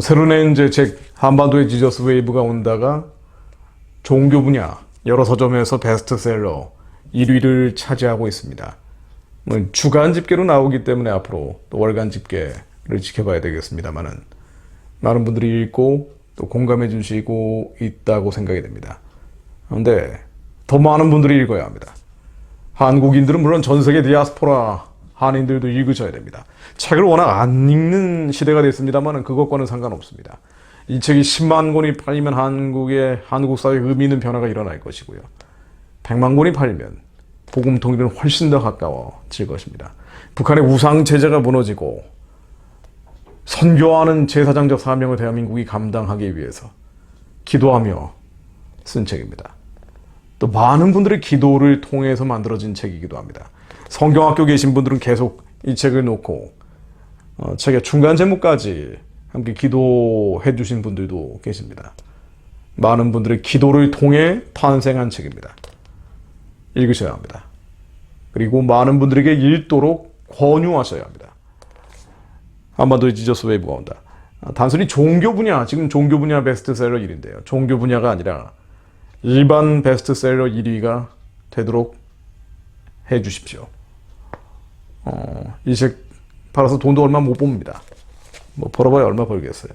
새로 낸 이제 책 한반도의 지저스 웨이브가 온다가 종교 분야 여러 서점에서 베스트셀러 1위를 차지하고 있습니다. 뭐 주간 집계로 나오기 때문에 앞으로 또 월간 집계를 지켜봐야 되겠습니다만은 많은 분들이 읽고 또 공감해 주시고 있다고 생각이 됩니다. 그런데 더 많은 분들이 읽어야 합니다. 한국인들은 물론 전 세계 디아스포라 한인들도 읽으셔야 됩니다. 책을 워낙 안 읽는 시대가 됐습니다만 그것과는 상관없습니다. 이 책이 10만 권이 팔리면 한국의 한국 사회에 의미 있는 변화가 일어날 것이고요. 100만 권이 팔리면 복음 통일은 훨씬 더 가까워질 것입니다. 북한의 우상 체제가 무너지고 선교하는 제사장적 사명을 대한민국이 감당하기 위해서 기도하며 쓴 책입니다. 또 많은 분들의 기도를 통해서 만들어진 책이기도 합니다. 성경학교 계신 분들은 계속 이 책을 놓고 어, 책의 중간 제목까지 함께 기도해 주신 분들도 계십니다. 많은 분들의 기도를 통해 탄생한 책입니다. 읽으셔야 합니다. 그리고 많은 분들에게 읽도록 권유하셔야 합니다. 한반도의 지저스 웨이브가 온다. 아, 단순히 종교 분야, 지금 종교 분야 베스트셀러 1위인데요. 종교 분야가 아니라 일반 베스트셀러 1위가 되도록 해 주십시오. 어, 이 책 팔아서 돈도 얼마 못 봅니다. 뭐 벌어봐야 얼마 벌겠어요.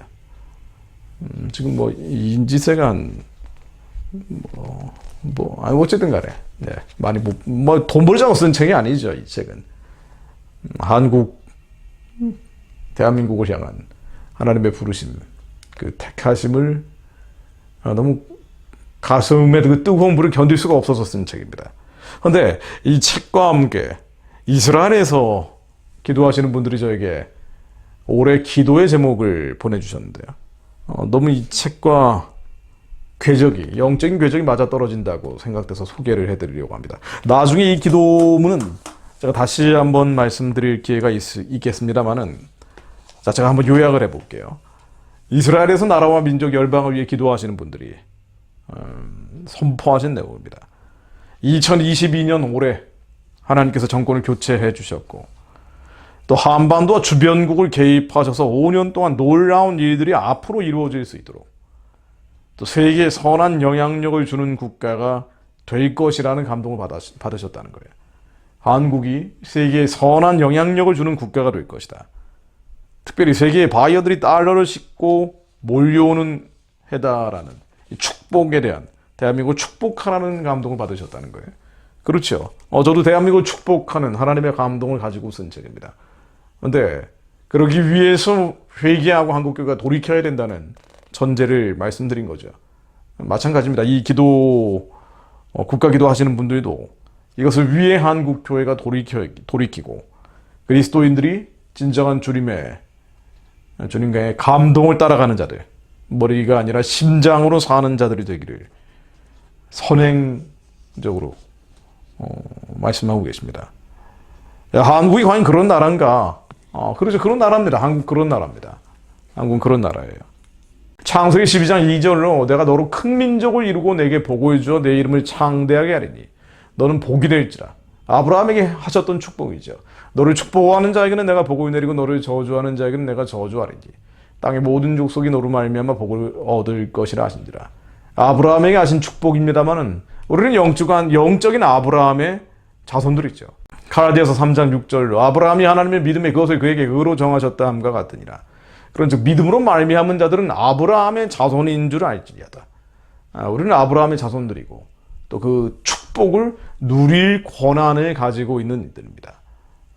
음, 지금 뭐 인지세가 한 뭐, 뭐 아니 어쨌든 간에 네, 많이 뭐돈 벌자고 쓴 책이 아니죠 이 책은 음, 한국 대한민국을 향한 하나님의 부르심 그 택하심을 아, 너무 가슴에 그 뜨거운 불을 견딜 수가 없어서 쓴 책입니다. 그런데 이 책과 함께 이스라엘에서 기도하시는 분들이 저에게 올해 기도의 제목을 보내주셨는데요. 어, 너무 이 책과 궤적이 영적인 궤적이 맞아 떨어진다고 생각돼서 소개를 해드리려고 합니다. 나중에 이 기도문은 제가 다시 한번 말씀드릴 기회가 있, 있겠습니다만은 자 제가 한번 요약을 해볼게요. 이스라엘에서 나라와 민족 열방을 위해 기도하시는 분들이 음, 선포하신 내용입니다. 2022년 올해 하나님께서 정권을 교체해 주셨고 또 한반도와 주변국을 개입하셔서 5년 동안 놀라운 일들이 앞으로 이루어질 수 있도록 또 세계에 선한 영향력을 주는 국가가 될 것이라는 감동을 받으, 셨다는 거예요. 한국이 세계에 선한 영향력을 주는 국가가 될 것이다. 특별히 세계의 바이어들이 달러를 싣고 몰려오는 해다라는 축복에 대한 대한민국을 축복하라는 감동을 받으셨다는 거예요. 그렇죠. 어, 저도 대한민국을 축복하는 하나님의 감동을 가지고 쓴 책입니다. 그런데 그러기 위해서 회개하고 한국교회가 돌이켜야 된다는 전제를 말씀드린 거죠. 마찬가지입니다. 이 기도 어, 국가 기도 하시는 분들도 이것을 위해 한국교회가 돌이켜, 돌이키고 그리스도인들이 진정한 주님의 주님과의 감동을 따라가는 자들 머리가 아니라 심장으로 사는 자들이 되기를 선행적으로 어, 말씀하고 계십니다. 야, 한국이 과연 그런 나라인가? 어, 그렇죠. 그런 나라입니다. 한국 그런 나라입니다. 한국은 그런 나라예요. 창세기 12장 2절로 내가 너로 큰 민족을 이루고 내게 복을 주어 내 이름을 창대하게 하리니 너는 복이 될지라. 아브라함에게 하셨던 축복이죠. 너를 축복하는 자에게는 내가 복을 내리고 너를 저주하는 자에게는 내가 저주하리니 땅의 모든 족속이 너로 말미암아 복을 얻을 것이라 하신지라. 아브라함에게 하신 축복입니다만은 우리는 영적인 영적인 아브라함의 자손들이죠. 카라디아서 3장 6절로 아브라함이 하나님의 믿음에 그것을 그에게 의로 정하셨다 함과 같으니라. 그런즉 믿음으로 말미암은 자들은 아브라함의 자손인 줄 알지니하다. 아, 우리는 아브라함의 자손들이고 또 그 축복을 누릴 권한을 가지고 있는 이들입니다.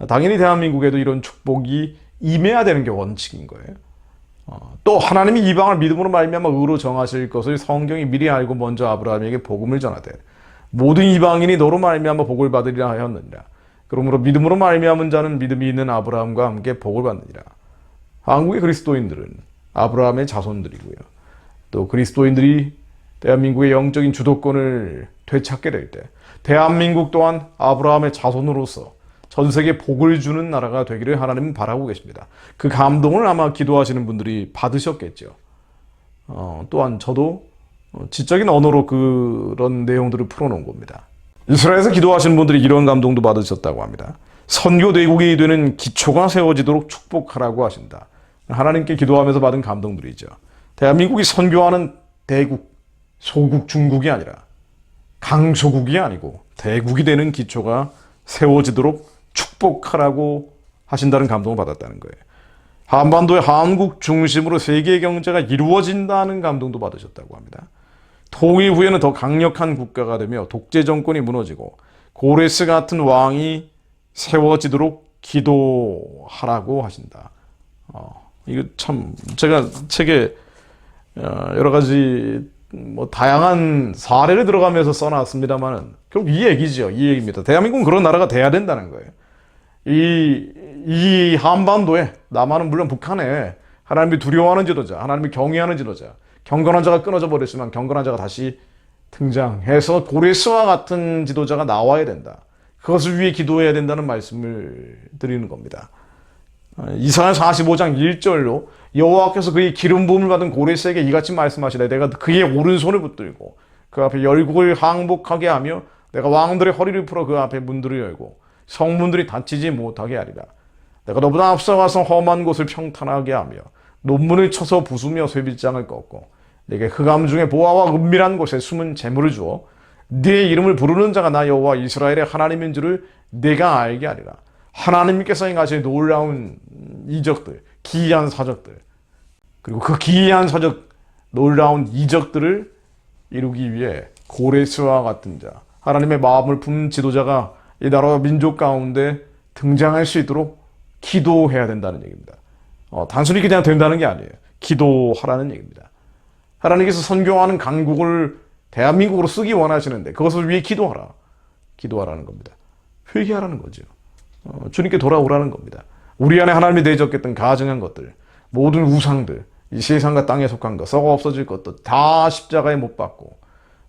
당연히 대한민국에도 이런 축복이 임해야 되는 게 원칙인 거예요. 어, 또 하나님이 이방을 믿음으로 말미암아 의로 정하실 것을 성경이 미리 알고 먼저 아브라함에게 복음을 전하되 모든 이방인이 너로 말미암아 복을 받으리라 하였느니라. 그러므로 믿음으로 말미암은 자는 믿음이 있는 아브라함과 함께 복을 받느니라. 한국의 그리스도인들은 아브라함의 자손들이고요. 또 그리스도인들이 대한민국의 영적인 주도권을 되찾게 될 때 대한민국 또한 아브라함의 자손으로서 전 세계에 복을 주는 나라가 되기를 하나님은 바라고 계십니다. 그 감동을 아마 기도하시는 분들이 받으셨겠죠. 어, 또한 저도 지적인 언어로 그런 내용들을 풀어놓은 겁니다. 이스라엘에서 기도하시는 분들이 이런 감동도 받으셨다고 합니다. 선교 대국이 되는 기초가 세워지도록 축복하라고 하신다. 하나님께 기도하면서 받은 감동들이죠. 대한민국이 선교하는 대국, 소국 중국이 아니라 강소국이 아니고 대국이 되는 기초가 세워지도록 축복하라고 하신다는 감동을 받았다는 거예요. 한반도의 한국 중심으로 세계 경제가 이루어진다는 감동도 받으셨다고 합니다. 통일 후에는 더 강력한 국가가 되며 독재 정권이 무너지고 고레스 같은 왕이 세워지도록 기도하라고 하신다. 어, 이거 참 제가 책에 어, 여러 가지 뭐 다양한 사례를 들어가면서 써놨습니다만은 결국 이 얘기죠. 이 얘기입니다. 대한민국은 그런 나라가 돼야 된다는 거예요. 이, 이 한반도에 남한은 물론 북한에 하나님이 두려워하는 지도자, 하나님이 경외하는 지도자, 경건한 자가 끊어져 버렸지만 경건한 자가 다시 등장해서 고레스와 같은 지도자가 나와야 된다. 그것을 위해 기도해야 된다는 말씀을 드리는 겁니다. 이사야 45장 1절로 여호와께서 그의 기름 부음을 받은 고레스에게 이같이 말씀하시되 내가 그의 오른손을 붙들고 그 앞에 열국을 항복하게 하며 내가 왕들의 허리를 풀어 그 앞에 문들을 열고 성문들이 닫히지 못하게 하리라. 내가 너보다 앞서가서 험한 곳을 평탄하게 하며 논문을 쳐서 부수며 쇠빗장을 꺾고 내게 흑암 중에 보아와 은밀한 곳에 숨은 재물을 주어 네 이름을 부르는 자가 나 여호와 이스라엘의 하나님인 줄을 내가 알게 하리라. 하나님께서 행하신 놀라운 이적들, 기이한 사적들, 그리고 그 기이한 사적, 놀라운 이적들을 이루기 위해 고레스와 같은 자, 하나님의 마음을 품는 지도자가 이 나라 민족 가운데 등장할 수 있도록 기도해야 된다는 얘기입니다. 어, 단순히 그냥 된다는 게 아니에요. 기도하라는 얘기입니다. 하나님께서 선교하는 강국을 대한민국으로 쓰기 원하시는데 그것을 위해 기도하라. 기도하라는 겁니다. 회개하라는 거죠. 어, 주님께 돌아오라는 겁니다. 우리 안에 하나님이 내적했던 가증한 것들, 모든 우상들, 이 세상과 땅에 속한 것, 썩어 없어질 것도 다 십자가에 못 박고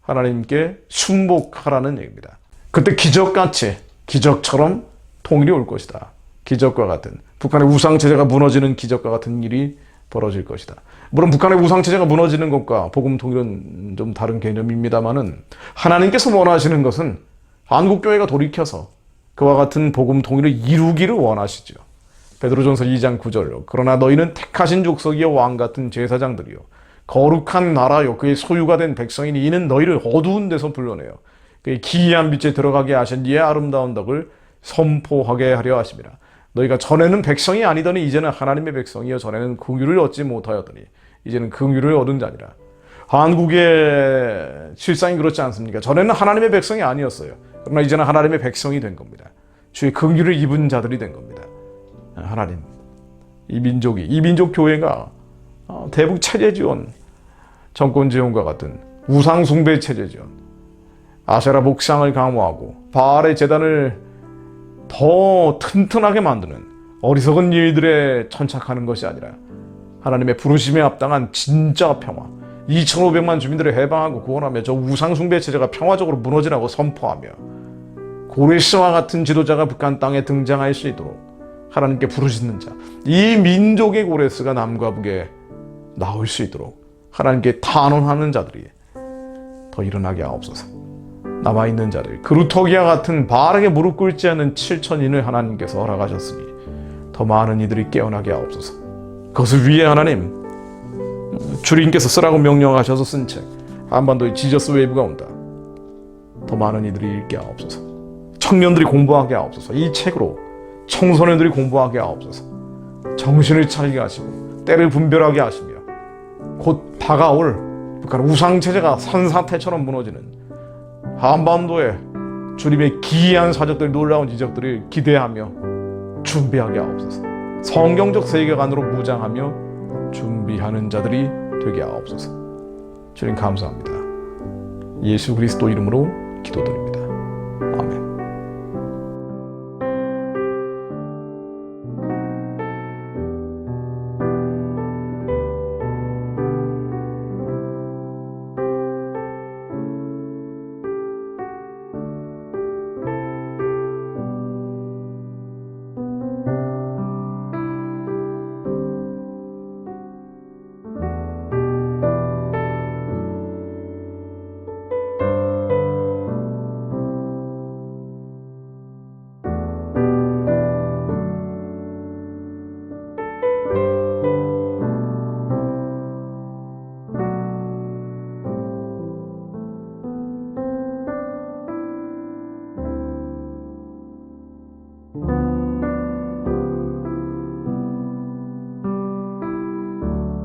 하나님께 순복하라는 얘기입니다. 그때 기적같이 기적처럼 통일이 올 것이다. 기적과 같은 북한의 우상 체제가 무너지는 기적과 같은 일이 벌어질 것이다. 물론 북한의 우상 체제가 무너지는 것과 복음 통일은 좀 다른 개념입니다만은 하나님께서 원하시는 것은 한국 교회가 돌이켜서 그와 같은 복음 통일을 이루기를 원하시죠. 베드로전서 2장 9절로 그러나 너희는 택하신 족속이요 왕 같은 제사장들이요 거룩한 나라요 그의 소유가 된 백성이니 이는 너희를 어두운 데서 불러내요 기이한 빛에 들어가게 하신 이의 아름다운 덕을 선포하게 하려 하심이라 너희가 전에는 백성이 아니더니 이제는 하나님의 백성이요 전에는 긍휼을 얻지 못하였더니 이제는 긍휼을 얻은 자니라 한국의 실상이 그렇지 않습니까? 전에는 하나님의 백성이 아니었어요. 그러나 이제는 하나님의 백성이 된 겁니다. 주의 긍휼을 입은 자들이 된 겁니다. 하나님, 이 민족이 이 민족 교회가 어, 대북 체제 지원, 정권 지원과 같은 우상 숭배 체제 지원, 아세라 목상을 강화하고 바알의 재단을 더 튼튼하게 만드는 어리석은 일들에 천착하는 것이 아니라 하나님의 부르심에 합당한 진짜 평화, 2,500만 주민들을 해방하고 구원하며 저 우상 숭배 체제가 평화적으로 무너지라고 선포하며 고레스와 같은 지도자가 북한 땅에 등장할 수 있도록 하나님께 부르짖는 자, 이 민족의 고레스가 남과 북에 나올 수 있도록 하나님께 탄원하는 자들이 더 일어나게 하옵소서. 남아있는 자들, 그루터기와 같은 바르게 무릎 꿇지 않는 7천인을 하나님께서 허락하셨으니 더 많은 이들이 깨어나게 하옵소서. 그것을 위해 하나님, 주님께서 쓰라고 명령하셔서 쓴 책, 한반도의 지저스 웨이브가 온다. 더 많은 이들이 읽게 하옵소서. 청년들이 공부하게 하옵소서. 이 책으로 청소년들이 공부하게 하옵소서. 정신을 차리게 하시고 때를 분별하게 하시며 곧 다가올 북한 우상 체제가 산사태처럼 무너지는 한반도에 주님의 기이한 사적들 놀라운 이적들을 기대하며 준비하게 하옵소서. 성경적 세계관으로 무장하며 준비하는 자들이 되게 하옵소서. 주님 감사합니다. 예수 그리스도 이름으로 기도드립니다.